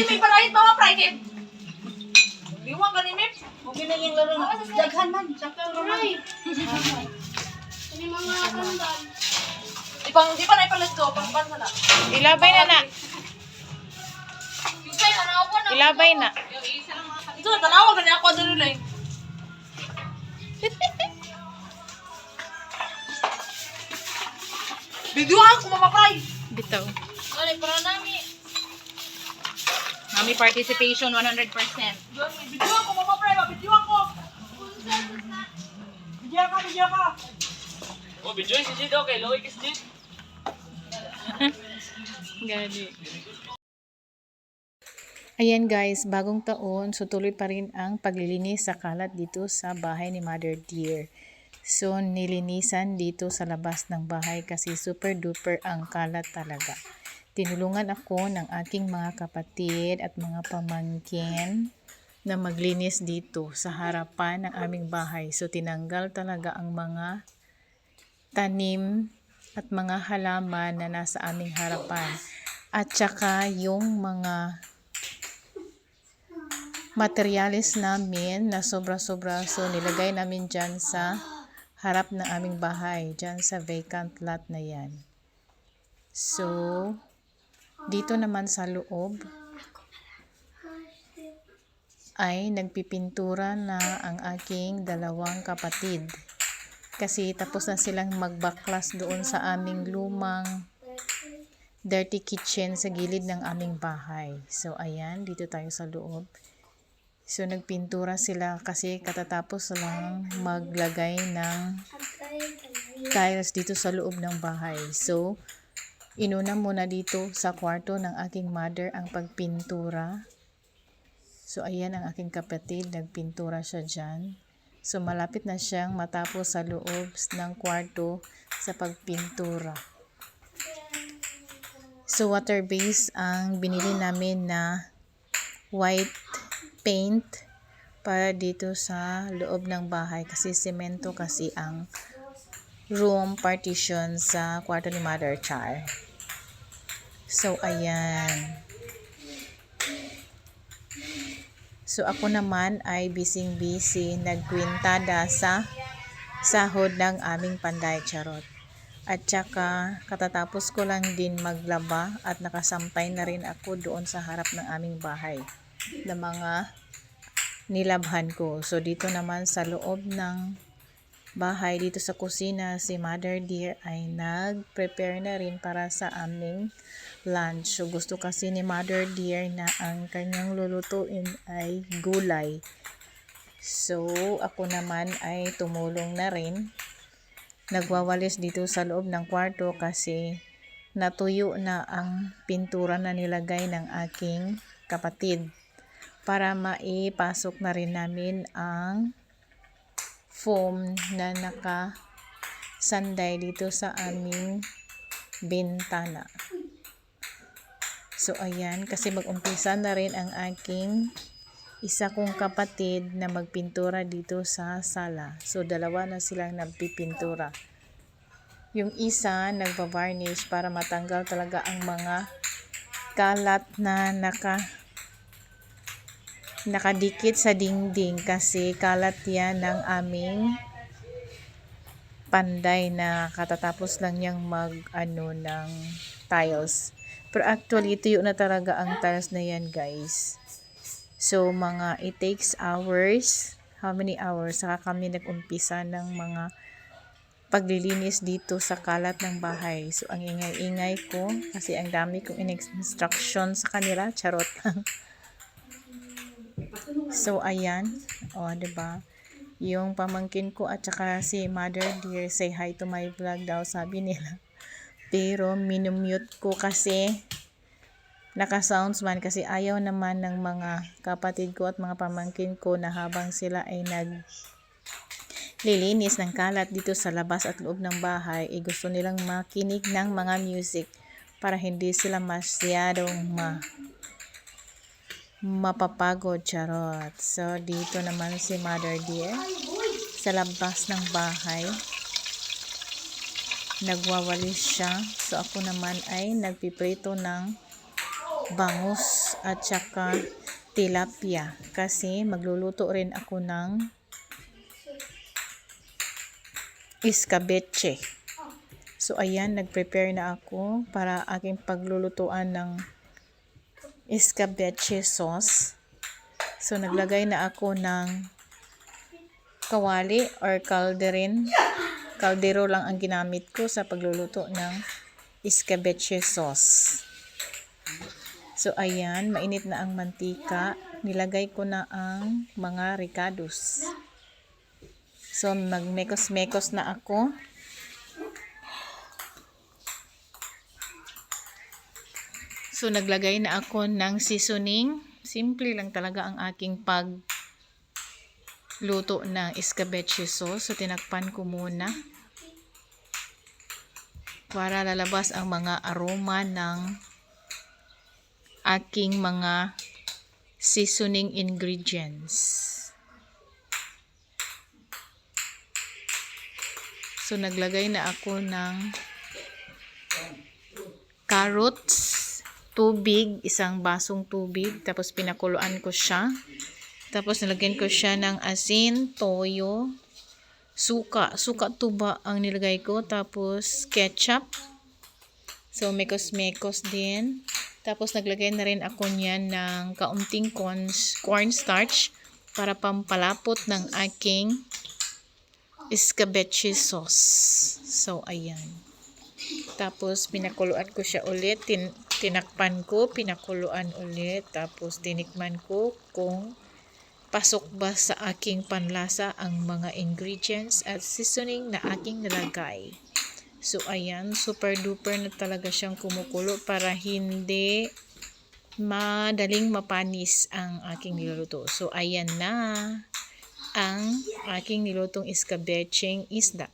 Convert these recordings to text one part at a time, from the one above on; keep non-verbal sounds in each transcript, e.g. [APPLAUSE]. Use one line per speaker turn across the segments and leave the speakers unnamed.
di may parahit mga private. Liwang ka ni Mip.
Okay na yung laro na. Daghan man. Sakto naman.
Ini mga kandal.
Di pa, di pa na ipalas ko. Pang pan na.
Ilabay na na.
Ko na.
Ilabay na.
Ito, tanawa ka na ako dali lang. Bidyuhan ko mga pray.
Bitaw.
Ay, para nami.
Mami participation 100%.
Bidyuhan ko mga pray. Bidyuhan ko. Bidyo ka, bidyo ka.
Oh, video si Jid, okay. Loy kis Jid. [LAUGHS]
Gani. Ayan guys, bagong taon, so tuloy pa rin ang paglilinis sa kalat dito sa bahay ni Mother Dear. So nilinisan dito sa labas ng bahay kasi super duper ang kalat talaga. Tinulungan ako ng aking mga kapatid at mga pamangkin na maglinis dito sa harapan ng aming bahay. So tinanggal talaga ang mga tanim at mga halaman na nasa aming harapan. At saka yung mga materialis namin na sobra-sobra. So nilagay namin dyan sa harap ng aming bahay. Dyan sa vacant lot na yan. So, dito naman sa loob ay nagpipintura na ang aking dalawang kapatid kasi tapos na silang magbaklas doon sa aming lumang dirty kitchen sa gilid ng aming bahay. So, ayan, dito tayo sa loob. So, nagpintura sila kasi katatapos lang maglagay ng tiles dito sa loob ng bahay. So, inuna muna dito sa kwarto ng aking mother ang pagpintura. So, ayan ang aking kapatid. Nagpintura siya dyan. So, malapit na siyang matapos sa loob ng kwarto sa pagpintura. So, water base ang binili namin na white paint para dito sa loob ng bahay kasi semento kasi ang room partition sa kwarto ni Mother Char. So, ayan. So ako naman ay bising-busy nagkwintada sa sahod ng aming panday charot. At saka katatapos ko lang din maglaba at nakasampay na rin ako doon sa harap ng aming bahay na mga nilabhan ko. So dito naman sa loob ng bahay dito sa kusina si Mother Dear ay nag-prepare na rin para sa aming lunch. So gusto kasi ni Mother Dear na ang kanyang lulutuin ay gulay. So ako naman ay tumulong na rin. Nagwawalis dito sa loob ng kwarto kasi natuyo na ang pintura na nilagay ng aking kapatid para maipasok na rin namin ang foam na naka sanday dito sa aming bintana. So, ayan, kasi mag-umpisa na rin ang aking isa kong kapatid na magpintura dito sa sala. So, dalawa na silang nagpipintura. Yung isa, nagpa-varnish para matanggal talaga ang mga kalat na naka nakadikit sa dingding kasi kalat yan ng aming panday na katatapos lang niyang mag ano ng tiles. Pero actually, tuyo na talaga ang tiles na yan, guys. So, mga, it takes hours. How many hours? Saka kami nag-umpisa ng mga paglilinis dito sa kalat ng bahay. So, ang ingay-ingay ko, kasi ang dami kong in-instruction sa kanila. Charot lang. [LAUGHS] so, ayan. O, ba diba? Yung pamangkin ko at saka si Mother Dear, say hi to my vlog daw, sabi nila. Pero minumute ko kasi naka-sounds man kasi ayaw naman ng mga kapatid ko at mga pamangkin ko na habang sila ay nag lilinis ng kalat dito sa labas at loob ng bahay, eh gusto nilang makinig ng mga music para hindi sila masyadong ma mapapagod charot. So, dito naman si Mother Dear sa labas ng bahay nagwawalis siya. So, ako naman ay nagpiprito ng bangus at saka tilapia kasi magluluto rin ako ng iskabeche. So ayan, nag-prepare na ako para aking paglulutuan ng iskabeche sauce. So naglagay na ako ng kawali or kalderin. Kaldero lang ang ginamit ko sa pagluluto ng iskabeche sauce. So ayan, mainit na ang mantika. Nilagay ko na ang mga ricados. So magmekos-mekos na ako. So naglagay na ako ng seasoning. Simple lang talaga ang aking pag luto ng escabeche sauce. So tinakpan ko muna para lalabas ang mga aroma ng aking mga seasoning ingredients. So naglagay na ako ng carrots, tubig, isang basong tubig, tapos pinakuluan ko siya. Tapos nilagyan ko siya ng asin, toyo, suka. Suka tuba ang nilagay ko. Tapos ketchup. So mekos-mekos din. Tapos naglagay na rin ako niyan ng kaunting corn, cornstarch para pampalapot ng aking escabeche sauce. So ayan. Tapos pinakuluan ko siya ulit, tin tinakpan ko, pinakuluan ulit, tapos tinikman ko kung pasok ba sa aking panlasa ang mga ingredients at seasoning na aking nilagay. So ayan, super duper na talaga siyang kumukulo para hindi madaling mapanis ang aking niluluto. So ayan na ang aking nilutong iskabecheng isda.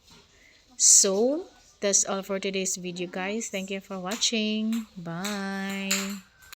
So, that's all for today's video guys. Thank you for watching. Bye!